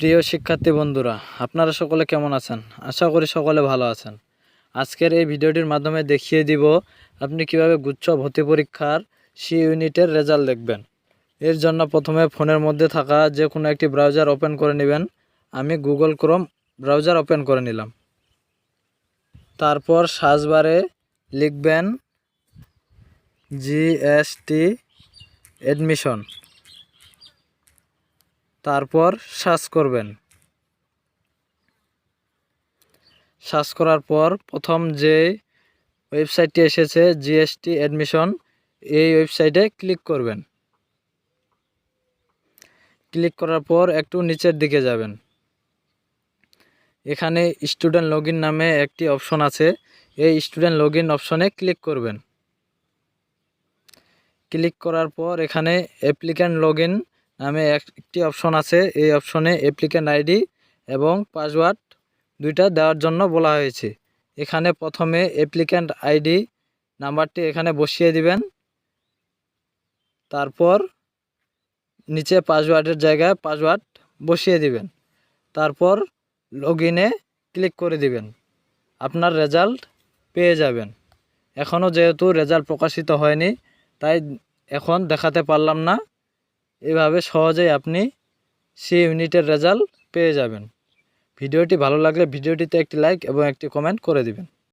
প্রিয় শিক্ষার্থী বন্ধুরা, আপনারা সকলে কেমন আছেন? আশা করি সকলে ভালো আছেন। আজকের এই ভিডিওটির মাধ্যমে দেখিয়ে দিব আপনি কীভাবে গুচ্ছ ভর্তি পরীক্ষার সি ইউনিটের রেজাল্ট দেখবেন। এর জন্য প্রথমে ফোনের মধ্যে থাকা যে কোনো একটি ব্রাউজার ওপেন করে নেবেন। আমি গুগল ক্রোম ব্রাউজার ওপেন করে নিলাম। তারপর সার্চ বারে লিখবেন জিএসটি অ্যাডমিশন। তারপর সার্চ করবেন। সার্চ করার পর প্রথম যে ওয়েবসাইটটি এসেছে, জিএসটি অ্যাডমিশন, এই ওয়েবসাইটে ক্লিক করবেন। ক্লিক করার পর একটু নিচের দিকে যাবেন। এখানে স্টুডেন্ট লগ নামে একটি অপশন আছে, এই স্টুডেন্ট লগ অপশনে ক্লিক করবেন। ক্লিক করার পর এখানে অ্যাপ্লিক্যান্ট লগ নামে একটি অপশন আছে। এই অপশনে অ্যাপ্লিক্যান্ট আইডি এবং পাসওয়ার্ড দুইটা দেওয়ার জন্য বলা হয়েছে। এখানে প্রথমে অ্যাপ্লিক্যান্ট আইডি নাম্বারটি এখানে বসিয়ে দিবেন। তারপর নিচে পাসওয়ার্ডের জায়গায় পাসওয়ার্ড বসিয়ে দিবেন। তারপর লগ ক্লিক করে দিবেন। আপনার রেজাল্ট পেয়ে যাবেন। এখনও যেহেতু রেজাল্ট প্রকাশিত হয়নি, তাই এখন দেখাতে পারলাম না। এভাবে সহজেই আপনি সি ইউনিটের রেজাল্ট পেয়ে যাবেন। ভিডিওটি ভালো লাগলে ভিডিওটিতে একটি লাইক এবং একটি কমেন্ট করে দিবেন।